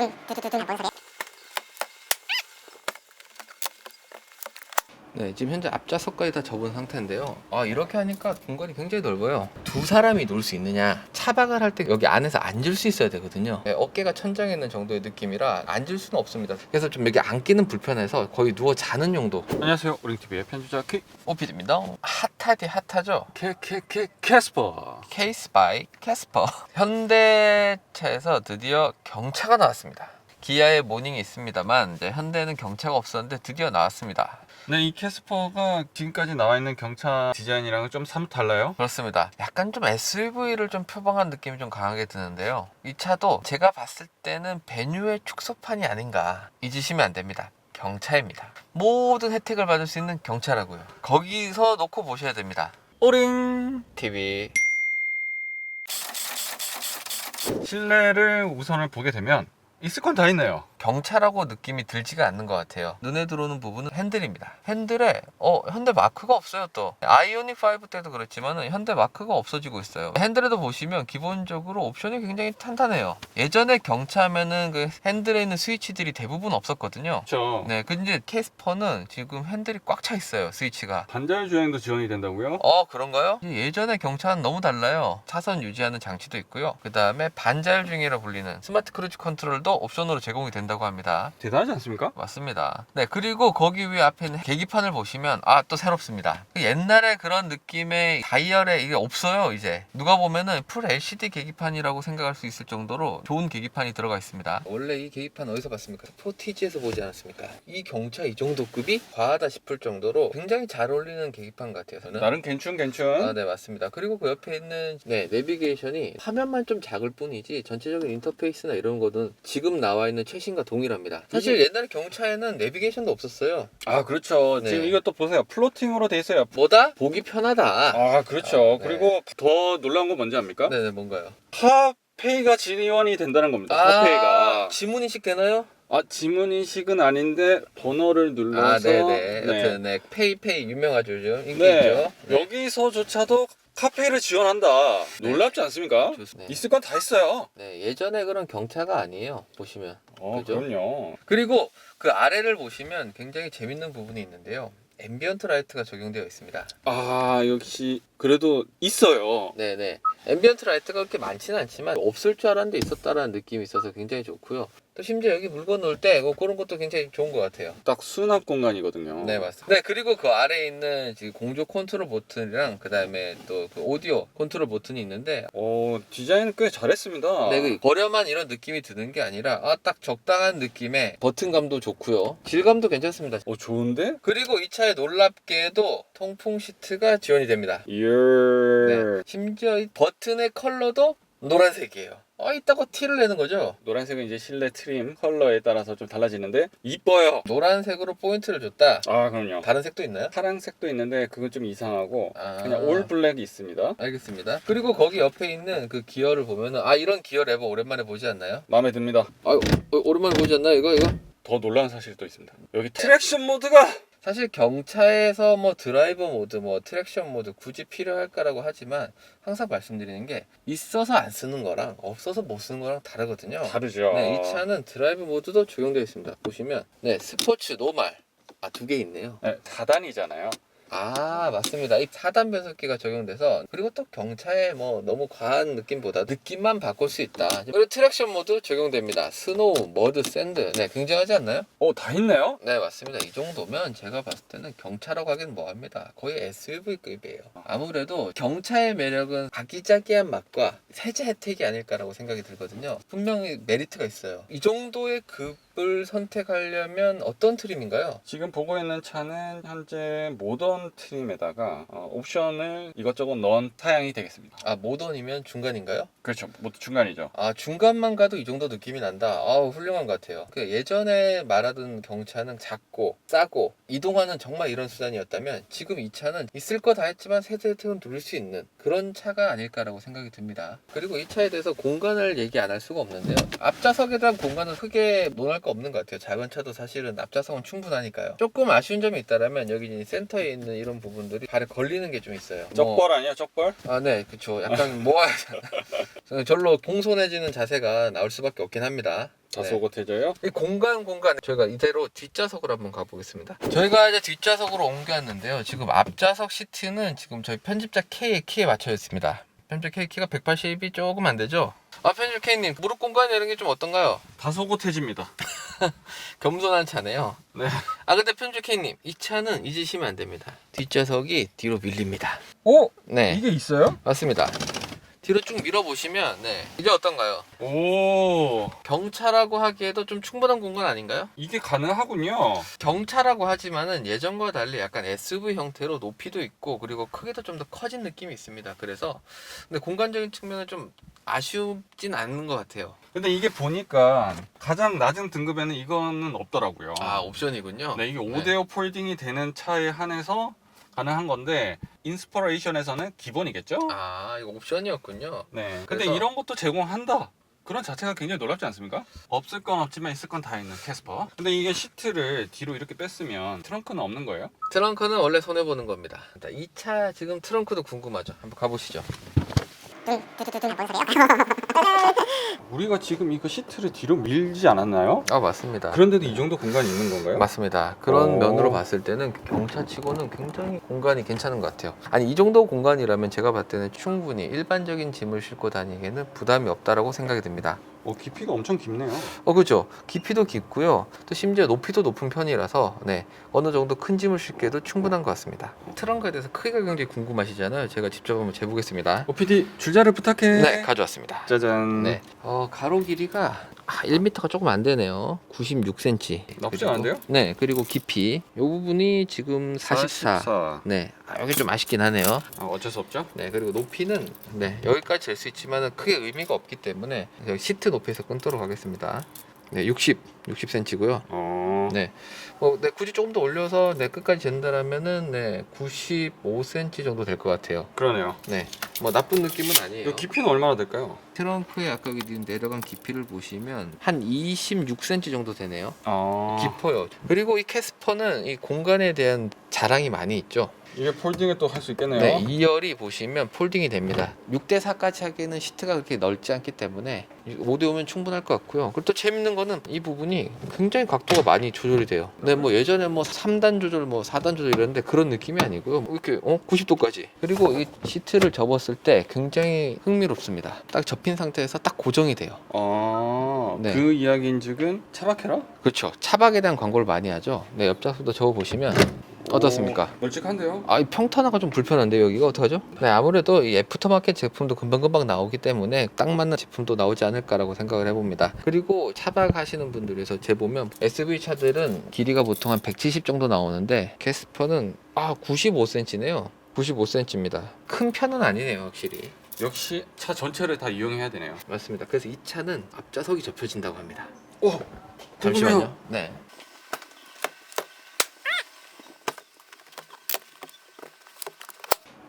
嗯，对对对对，不好意思。 네, 지금 현재 앞좌석까지 다 접은 상태인데요. 아, 이렇게 하니까 공간이 굉장히 넓어요. 두 사람이 놀 수 있느냐? 차박을 할 때 여기 안에서 앉을 수 있어야 되거든요. 네, 어깨가 천장에 있는 정도의 느낌이라 앉을 수는 없습니다. 그래서 좀 여기 앉기는 불편해서 거의 누워 자는 용도. 안녕하세요. 오링TV의 편집자 K 오피드입니다. 핫하디 핫하죠? K K K 캐스퍼. 케이스 바이 캐스퍼 현대차에서 드디어 경차가 나왔습니다. 기아의 모닝이 있습니다만 현대는 경차가 없었는데 드디어 나왔습니다. 네, 이 캐스퍼가 지금까지 나와 있는 경차 디자인이랑은 좀 사뭇 달라요. 그렇습니다. 약간 좀 SUV를 좀 표방한 느낌이 좀 강하게 드는데요. 이 차도 제가 봤을 때는 베뉴의 축소판이 아닌가 잊으시면 안 됩니다. 경차입니다. 모든 혜택을 받을 수 있는 경차라고요. 거기서 놓고 보셔야 됩니다. 오링. TV 실내를 우선을 보게 되면 있을 건 다 있네요. 경차라고 느낌이 들지가 않는 것 같아요. 눈에 들어오는 부분은 핸들입니다. 핸들에 어 현대 마크가 없어요 또. 아이오닉 5 때도 그렇지만은 현대 마크가 없어지고 있어요. 핸들에도 보시면 기본적으로 옵션이 굉장히 탄탄해요. 예전에 경차하면은 그 핸들에 있는 스위치들이 대부분 없었거든요. 그렇죠. 네, 근데 캐스퍼는 지금 핸들이 꽉 차 있어요 스위치가. 반자율 주행도 지원이 된다고요? 어 그런가요? 예전에 경차는 너무 달라요. 차선 유지하는 장치도 있고요. 그 다음에 반자율 중이라 불리는 스마트 크루즈 컨트롤도 옵션으로 제공이 된다 고 합니다. 대단하지 않습니까? 맞습니다. 네, 그리고 거기 위에 앞에 있는 계기판을 보시면 아 또 새롭습니다. 옛날에 그런 느낌의 다이얼에 이게 없어요 이제 누가 보면은 풀 LCD 계기판이라고 생각할 수 있을 정도로 좋은 계기판이 들어가 있습니다. 원래 이 계기판 어디서 봤습니까? 포티지에서 보지 않았습니까? 이 경차 이 정도 급이 과하다 싶을 정도로 굉장히 잘 어울리는 계기판 같아요. 저는. 나름 괜춘 괜춘. 아, 네, 맞습니다. 그리고 그 옆에 있는 네, 내비게이션이 화면만 좀 작을 뿐이지 전체적인 인터페이스나 이런 거는 지금 나와 있는 최신 과 동일합니다. 사실 옛날에 경차에는 내비게이션도 없었어요. 아 그렇죠. 네. 지금 이것도 보세요. 플로팅으로 돼 있어요. 뭐다? 보기 편하다. 아 그렇죠. 아, 네. 그리고 더 놀라운 건 뭔지 압니까? 네네, 뭔가요? 카페이가 지원이 된다는 겁니다. 카페이가. 지문 인식 되나요? 아 지문 인식은 아닌데 번호를 눌러서 아, 네네. 여튼, 네. 페이페이 유명하죠, 요즘. 인기 네. 있죠. 네. 여기서조차도 카페이를 지원한다. 놀랍지 않습니까? 좋습니다. 있을 건 다 있어요. 네, 예전에 그런 경차가 아니에요. 보시면. 어, 그죠? 그럼요. 그리고 그 아래를 보시면 굉장히 재밌는 부분이 있는데요. 앰비언트 라이트가 적용되어 있습니다. 아 역시 그래도 있어요. 네네. 앰비언트 라이트가 그렇게 많지는 않지만 없을 줄 알았는데 있었다라는 느낌이 있어서 굉장히 좋고요. 또 심지어 여기 물건 놓을 때 뭐 그런 것도 굉장히 좋은 것 같아요. 딱 수납 공간이거든요. 네 맞습니다. 네 그리고 그 아래에 있는 지금 공조 컨트롤 버튼이랑 그 다음에 또 그 오디오 컨트롤 버튼이 있는데 어 디자인 꽤 잘했습니다. 네, 그 거렴한 이런 느낌이 드는 게 아니라 아, 딱 적당한 느낌의 버튼감도 좋고요. 질감도 괜찮습니다. 어 좋은데? 그리고 이 차에 놀랍게도 통풍 시트가 지원이 됩니다. 예. 네. 심지어 이 버튼의 컬러도 노란색이에요. 아, 이따가 티를 내는 거죠? 노란색은 이제 실내 트림 컬러에 따라서 좀 달라지는데 이뻐요. 노란색으로 포인트를 줬다. 아 그럼요. 다른 색도 있나요? 파란색도 있는데 그건 좀 이상하고 아. 그냥 올 블랙이 있습니다. 알겠습니다. 그리고 거기 옆에 있는 그 기어를 보면은 아 이런 기어 레버 오랜만에 보지 않나요? 마음에 듭니다. 아 어, 오랜만에 보지 않나요? 이거 이거? 더 놀라운 사실이 또 있습니다. 여기 트랙션 모드가 사실 경차에서 뭐 드라이브 모드, 뭐 트랙션 모드 굳이 필요할까라고 하지만 항상 말씀드리는 게 있어서 안 쓰는 거랑 없어서 못 쓰는 거랑 다르거든요. 다르죠. 네, 이 차는 드라이브 모드도 적용되어 있습니다. 보시면 네 스포츠 노말 아 두 개 있네요. 네, 다단이잖아요. 아 맞습니다. 이 4단 변속기가 적용돼서 그리고 또 경차에 뭐 너무 과한 느낌보다 느낌만 바꿀 수 있다. 그리고 트랙션 모드 적용됩니다. 스노우, 머드, 샌드. 네 굉장하지 않나요? 어, 다 있네요. 네 맞습니다. 이 정도면 제가 봤을 때는 경차라고 하긴 뭐합니다. 거의 SUV급이에요. 아무래도 경차의 매력은 아기자기한 맛과 세제 혜택이 아닐까라고 생각이 들거든요. 분명히 메리트가 있어요. 이 정도의 급 을 선택하려면 어떤 트림인가요? 지금 보고 있는 차는 현재 모던 트림에다가 어, 옵션을 이것저것 넣은 타양이 되겠습니다. 아 모던이면 중간인가요? 그렇죠. 모두 중간이죠. 아 중간만 가도 이 정도 느낌이 난다. 아우 훌륭한 것 같아요. 그 예전에 말하던 경차는 작고 싸고 이동하는 정말 이런 수단이었다면 지금 이 차는 있을 거 다 했지만 세대 혜택은 누릴 수 있는 그런 차가 아닐까라고 생각이 듭니다. 그리고 이 차에 대해서 공간을 얘기 안 할 수가 없는데요. 앞좌석에 대한 공간은 크게 논할 거 없는 것 같아요. 작은 차도 사실은 앞좌석은 충분하니까요. 조금 아쉬운 점이 있다면 여기 이 센터에 있는 있는 이런 부분들이 발에 걸리는 게 좀 있어요. 뭐- 쩍벌 아니야 쩍벌? 아, 네, 그렇죠. 약간 모아야 절로 공손해지는 자세가 나올 수밖에 없긴 합니다. 네. 다소곳해져요? 이 공간 공간 저희가 이대로 뒷좌석으로 한번 가보겠습니다. 저희가 이제 뒷좌석으로 옮겼는데요. 지금 앞좌석 시트는 지금 저희 편집자 K의 키에 맞춰 있습니다. 편집자 K 키가 180이 조금 안 되죠? 아 편집자 K님 무릎 공간 이런 게 좀 어떤가요? 다소곳해집니다. 겸손한 차네요. 네. 아 근데 편집자 K님 이 차는 잊으시면 안 됩니다. 뒷좌석이 뒤로 밀립니다. 오 네 이게 있어요? 맞습니다. 뒤로 쭉 밀어보시면 네 이제 어떤가요? 오 경차라고 하기에도 좀 충분한 공간 아닌가요? 이게 가능하군요. 경차라고 하지만은 예전과 달리 약간 SUV 형태로 높이도 있고 그리고 크기도 좀 더 커진 느낌이 있습니다. 그래서 근데 공간적인 측면은 좀 아쉽진 않는 것 같아요. 근데 이게 보니까 가장 낮은 등급에는 이거는 없더라고요. 아 옵션이군요. 네, 이게 5대5 폴딩이 되는 차에 한해서 가능한 건데 인스퍼레이션에서는 기본이겠죠? 아 이거 옵션이었군요. 네. 근데 그래서- 이런 것도 제공한다. 그런 자체가 굉장히 놀랍지 않습니까? 없을 건 없지만 있을 건 다 있는 캐스퍼. 근데 이게 시트를 뒤로 이렇게 뺐으면 트렁크는 없는 거예요? 트렁크는 원래 손해 보는 겁니다. 이차 지금 트렁크도 궁금하죠. 한번 가보시죠. 우리가 지금 이거 시트를 뒤로 밀지 않았나요? 아 맞습니다. 그런데도 이 정도 공간이 있는 건가요? 맞습니다. 그런 오. 면으로 봤을 때는 경차치고는 굉장히 공간이 괜찮은 것 같아요. 아니 이 정도 공간이라면 제가 봤을 때는 충분히 일반적인 짐을 싣고 다니기에는 부담이 없다라고 생각이 듭니다. 어, 깊이가 엄청 깊네요. 어 그죠. 깊이도 깊고요. 또 심지어 높이도 높은 편이라서 네 어느 정도 큰 짐을 싣기에도 충분한 것 같습니다. 트렁크에 대해서 크기가 굉장히 궁금하시잖아요. 제가 직접 한번 재보겠습니다. 오피디 줄자를 부탁해. 네 가져왔습니다. 짜잔. 네. 어, 가로 길이가 아, 1m가 조금 안 되네요. 96cm. 나쁘지 않은데요? 네. 그리고 깊이 이 부분이 지금 44. 44. 네. 아, 여기 좀 아쉽긴 하네요. 아, 어쩔 수 없죠? 네. 그리고 높이는 네. 여기까지 될 수 있지만 크게 의미가 없기 때문에 여기 시트 높이에서 끊도록 하겠습니다. 네. 60. 60cm고요. 어. 네. 어, 네. 굳이 조금 더 올려서 네, 끝까지 잰다라면은 네. 95cm 정도 될 것 같아요. 그러네요. 네. 뭐 나쁜 느낌은 아니에요. 이 깊이는 얼마나 될까요? 트렁크에 아까 그 내려간 깊이를 보시면 한 26cm 정도 되네요. 아. 깊어요. 그리고 이 캐스퍼는 이 공간에 대한 자랑이 많이 있죠. 이게 폴딩을 또 할 수 있겠네요. 네, 2열이 보시면 폴딩이 됩니다. 6대 4까지 하기에는 시트가 그렇게 넓지 않기 때문에 5대 5면 충분할 것 같고요. 그리고 또 재밌는 거는 이 부분이 굉장히 각도가 많이 조절이 돼요. 근데 뭐 예전에 뭐 3단 조절, 뭐 4단 조절 이랬는데 그런 느낌이 아니고요. 뭐 이렇게 어 90도까지. 그리고 이 시트를 접었을 때 굉장히 흥미롭습니다. 딱 접힌 상태에서 딱 고정이 돼요. 아, 네. 그 이야기인 즉은 차박해라? 그렇죠. 차박에 대한 광고를 많이 하죠. 네, 옆좌석도 적어 보시면 어떻습니까? 오, 널찍한데요? 아, 이 평탄화가 좀 불편한데 여기가 어떡하죠? 네, 아무래도 이 애프터마켓 제품도 금방금방 나오기 때문에 딱 맞는 제품도 나오지 않을까라고 생각을 해봅니다. 그리고 차박 하시는 분들에서 재 보면 SUV 차들은 길이가 보통 한 170 정도 나오는데 캐스퍼는 아 95cm네요. 95cm입니다. 큰 편은 아니네요, 확실히. 역시 차 전체를 다 이용해야 되네요. 맞습니다. 그래서 이 차는 앞좌석이 접혀진다고 합니다. 오! 잠시만요. 네.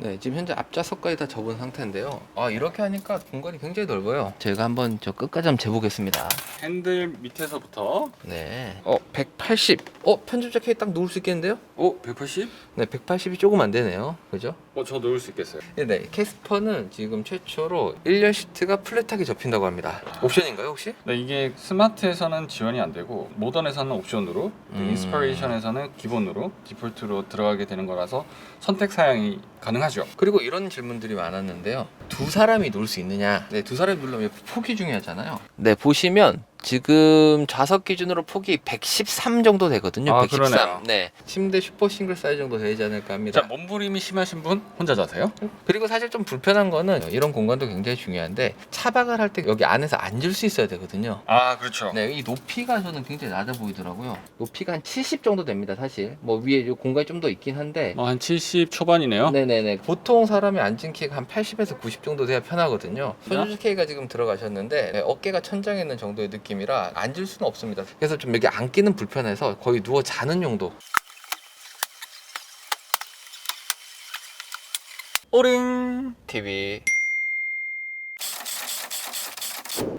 네, 지금 현재 앞좌석까지 다 접은 상태인데요. 아, 이렇게 하니까 공간이 굉장히 넓어요. 제가 한번 저 끝까지 한번 재보겠습니다. 핸들 밑에서부터 네. 어, 180. 어, 편집자 K 딱 놓을 수 있겠는데요? 오! 180? 네, 180이 조금 안 되네요. 그죠? 어, 저 놓을 수 있겠어요. 네, 네. 캐스퍼는 지금 최초로 1열 시트가 플랫하게 접힌다고 합니다. 옵션인가요, 혹시? 네, 이게 스마트에서는 지원이 안 되고 모던에서는 옵션으로 그 음. 인스퍼레이션에서는 기본으로 디폴트로 들어가게 되는 거라서 선택 사양이 가능하죠. 그리고 이런 질문들이 많았는데요. 두 사람이 놀 수 있느냐? 네, 두 사람이 놀려면 폭이 중요하잖아요. 네, 보시면 지금 좌석 기준으로 폭이 113 정도 되거든요. 아, 113. 그러네요. 네. 침대 슈퍼 싱글 사이즈 정도 되지 않을까 합니다. 자, 몸부림이 심하신 분 혼자 자세요? 그리고 사실 좀 불편한 거는 이런 공간도 굉장히 중요한데 차박을 할 때 여기 안에서 앉을 수 있어야 되거든요. 아, 그렇죠. 네, 이 높이가 저는 굉장히 낮아 보이더라고요. 높이가 한 70 정도 됩니다, 사실. 뭐 위에 요 공간이 좀 더 있긴 한데 어, 한70 초반이네요. 네네네. 보통 사람이 앉은 키가 한 80에서 90 정도 돼야 편하거든요. 네. 손주주 K가 지금 들어가셨는데 네, 어깨가 천장에 있는 정도의 느낌 이라 앉을 수는 없습니다. 그래서 좀 여기 앉기는 불편해서 거의 누워 자는 용도. 오링 TV.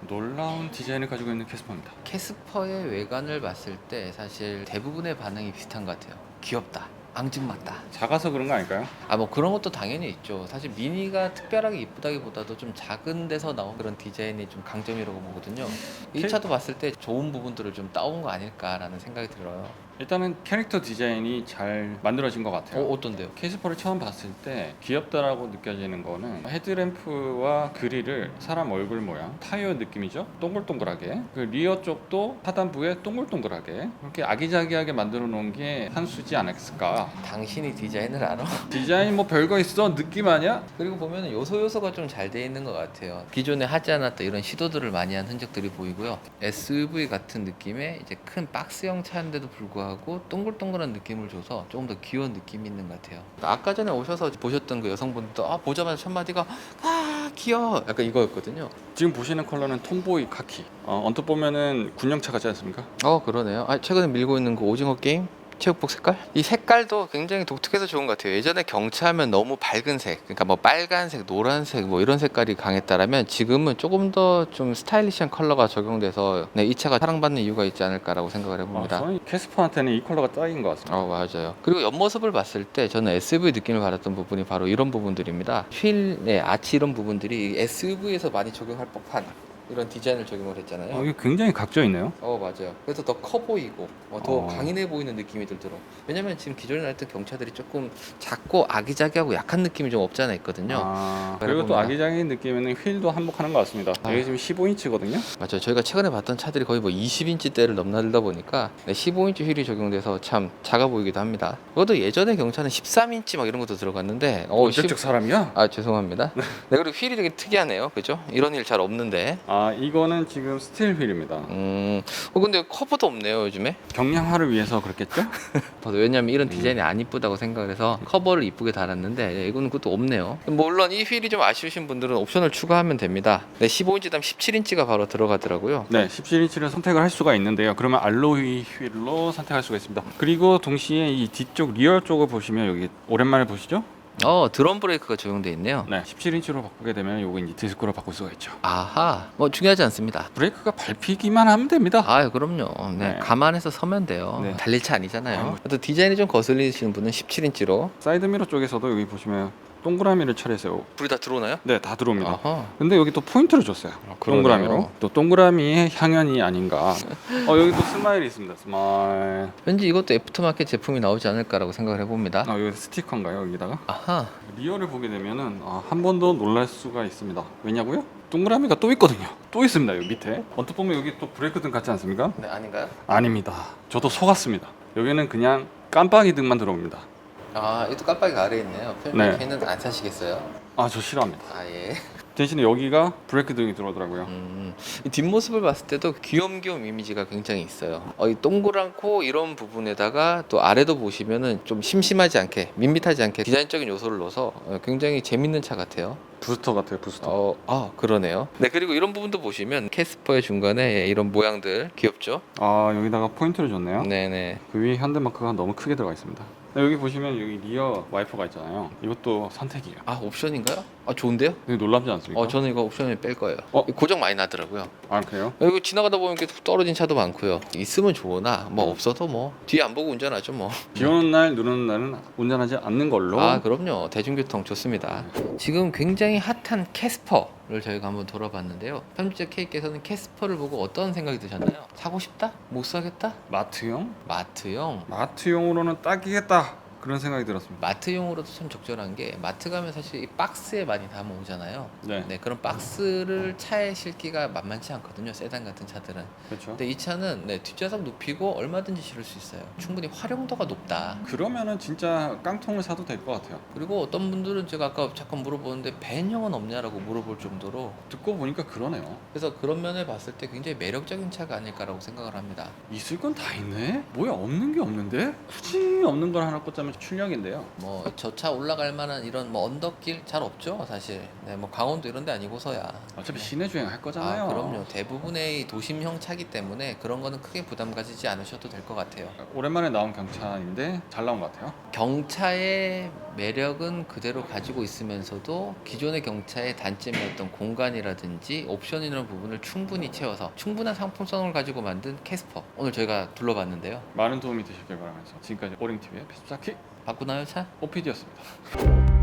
놀라운 디자인을 가지고 있는 캐스퍼입니다. 캐스퍼의 외관을 봤을 때 사실 대부분의 반응이 비슷한 것 같아요. 귀엽다. 앙증맞다. 작아서 그런 거 아닐까요? 아 뭐 그런 것도 당연히 있죠. 사실 미니가 특별하게 이쁘다기보다도 좀 작은 데서 나온 그런 디자인이 좀 강점이라고 보거든요. 이 캐- 차도 봤을 때 좋은 부분들을 좀 따온 거 아닐까라는 생각이 들어요. 일단은 캐릭터 디자인이 잘 만들어진 것 같아요. 어, 어떤데요? 캐스퍼를 처음 봤을 때 귀엽다라고 느껴지는 거는 헤드램프와 그릴을 사람 얼굴 모양 타이어 느낌이죠 동글동글하게 그 리어 쪽도 하단부에 동글동글하게 그렇게 아기자기하게 만들어 놓은 게 한 수지 않았을까 당신이 디자인을 알아? 디자인 뭐 별거 있어 느낌 아니야? 그리고 보면 요소 요소가 좀 잘 돼 있는 것 같아요. 기존에 하지 않았던 이런 시도들을 많이 한 흔적들이 보이고요. SUV 같은 느낌의 이제 큰 박스형 차인데도 불구하고 동글동글한 느낌을 줘서 조금 더 귀여운 느낌이 있는 것 같아요. 아까 전에 오셔서 보셨던 그 여성분도 아 보자마자 첫 마디가 아 귀여워 약간 이거였거든요. 지금 보시는 컬러는 톰보이 카키 어, 언뜻 보면은 군용차 같지 않습니까? 어 그러네요. 아 최근에 밀고 있는 그 오징어 게임 체육복 색깔? 이 색깔도 굉장히 독특해서 좋은 것 같아요. 예전에 경차하면 너무 밝은 색, 그러니까 뭐 빨간색, 노란색 뭐 이런 색깔이 강했다라면 지금은 조금 더 좀 스타일리시한 컬러가 적용돼서 네, 이 차가 사랑받는 이유가 있지 않을까라고 생각을 아, 해봅니다. 저는 캐스퍼한테는 이 컬러가 딱인 것 같습니다 어 맞아요. 그리고 옆모습을 봤을 때 저는 SUV 느낌을 받았던 부분이 바로 이런 부분들입니다. 휠의 아치 이런 부분들이 SUV에서 많이 적용할 법한 이런 디자인을 적용을 했잖아요. 어, 이게 굉장히 각져 있네요 어 맞아요. 그래서 더 커 보이고 어, 더 어. 강인해 보이는 느낌이 들더라고. 왜냐면 지금 기존에 나왔던 경차들이 조금 작고 아기자기하고 약한 느낌이 좀 없지 않아 있거든요. 아, 그리고 또. 아기자기한 느낌에는 휠도 한몫하는 것 같습니다 아. 이게 지금 15인치거든요 맞아요. 저희가 최근에 봤던 차들이 거의 뭐 20인치대를 넘나들다 보니까 네, 15인치 휠이 적용돼서 참 작아 보이기도 합니다. 그것도 예전에 경차는 13인치 막 이런 것도 들어갔는데 어, 언제적 사람이야? 아 죄송합니다. 네 그리고 휠이 되게 특이하네요. 그죠? 이런 휠잘 없는데. 아 이거는 지금 스틸 휠입니다. 음. 어 근데 커브도 없네요 요즘에. 경량화를 위해서 그렇겠죠? 저도 왜냐면 이런 디자인이 안 이쁘다고 생각을 해서 커버를 이쁘게 달았는데 예, 이거는 그것도 없네요. 물론 이 휠이 좀 아쉬우신 분들은 옵션을 추가하면 됩니다. 네, 15인치 다음 17인치가 바로 들어가더라고요. 네, 17인치를 선택을 할 수가 있는데요. 그러면 알로이 휠로 선택할 수가 있습니다. 그리고 동시에 이 뒤쪽 리어 쪽을 보시면 여기 오랜만에 보시죠? 어 드럼 브레이크가 적용돼 있네요. 네, 17인치로 바꾸게 되면 요거 이제 디스크로 바꿀 수가 있죠. 아하, 뭐 중요하지 않습니다. 브레이크가 밟히기만 하면 됩니다. 아유 그럼요. 네, 네. 감안해서 서면 돼요. 네. 달릴 차 아니잖아요. 아유. 또 디자인이 좀 거슬리시는 분은 17인치로 사이드미러 쪽에서도 여기 보시면 동그라미를 처리해서 불이 다 들어오나요? 네, 다 들어옵니다. 아하. 근데 여기 또 포인트를 줬어요. 그러네요. 동그라미로. 또 동그라미의 향연이 아닌가. 어, 여기 또 스마일이 있습니다. 스마일. 왠지 이것도 애프터마켓 제품이 나오지 않을까라고 생각을 해봅니다. 아, 여기 스티커인가요, 여기다가? 아하. 리어를 보게 되면은 아, 한 번 더 놀랄 수가 있습니다. 왜냐고요? 동그라미가 또 있거든요. 또 있습니다. 여기 밑에. 언뜻 보면 여기 또 브레이크 등 같지 않습니까? 네 아닌가요? 아닙니다. 저도 속았습니다. 여기는 그냥 깜빡이 등만 들어옵니다. 아 이것도 깜빡이 가 아래 있네요. 네. 펠메이는 안 사시겠어요? 아, 저 싫어합니다. 아 예. 대신에 여기가 브레이크 등이 들어오더라고요. 음, 이 뒷모습을 봤을 때도 귀염귀염 이미지가 굉장히 있어요. 어, 이 동그랗고 이런 부분에다가 또 아래도 보시면은 좀 심심하지 않게 밋밋하지 않게 디자인적인 요소를 넣어서 어, 굉장히 재밌는 차 같아요. 부스터 같아요, 부스터. 어, 아 그러네요. 네 그리고 이런 부분도 보시면 캐스퍼의 중간에 이런 모양들 귀엽죠? 아, 여기다가 포인트를 줬네요. 네네. 그 위에 현대마크가 너무 크게 들어가 있습니다. 네, 여기 보시면 여기 리어 와이퍼가 있잖아요. 이것도 선택이에요. 아 옵션인가요? 아 좋은데요? 되게 놀랍지 않습니까? 어 저는 이거 옵션을 뺄 거예요. 어? 고장 많이 나더라고요. 아, 그래요? 여기 지나가다 보면 이렇게 툭 떨어진 차도 많고요. 있으면 좋으나 뭐 음. 없어도 뭐 뒤에 안 보고 운전하죠 뭐. 비 오는 날, 눈 오는 날은 운전하지 않는 걸로. 아 그럼요 대중교통 좋습니다 지금 굉장히 핫한 캐스퍼 를 저희가 한번 돌아봤는데요 편집자 K께서는 캐스퍼를 보고 어떤 생각이 드셨나요? 사고 싶다? 못 사겠다? 마트용? 마트용 마트용으로는 딱이겠다. 그런 생각이 들었습니다. 마트용으로도 참 적절한 게 마트 가면 사실 이 박스에 많이 담아 오잖아요 네, 네 그런 박스를 차에 실기가 만만치 않거든요 세단 같은 차들은 그렇죠. 근데 이 차는 네, 뒷좌석 눕히고 얼마든지 실을 수 있어요 충분히 활용도가 높다 그러면은 진짜 깡통을 사도 될 것 같아요. 그리고 어떤 분들은 제가 아까 잠깐 물어보는데 벤형은 없냐라고 물어볼 정도로 듣고 보니까 그러네요. 그래서 그런 면을 봤을 때 굉장히 매력적인 차가 아닐까라고 생각을 합니다. 있을 건 다 있네. 뭐야 없는 게 없는데? 굳이 없는 걸 하나 꽂자면 출력인데요. 뭐 저차 올라갈 만한 이런 뭐 언덕길 잘 없죠, 사실. 네, 뭐 강원도 이런 데 아니고서야. 어차피 시내 주행 할 거잖아요. 아, 그럼요. 대부분의 이 도심형 차기 때문에 그런 거는 크게 부담 가지지 않으셔도 될 것 같아요. 오랜만에 나온 경차인데 잘 나온 것 같아요. 경차의 매력은 그대로 가지고 있으면서도 기존의 경차의 단점이었던 공간이라든지 옵션이라는 부분을 충분히 채워서 충분한 상품성을 가지고 만든 캐스퍼 오늘 저희가 둘러봤는데요 많은 도움이 되셨길 바라면서 지금까지 오링TV의 피스타키 바꾸나요 차? 오피디였습니다.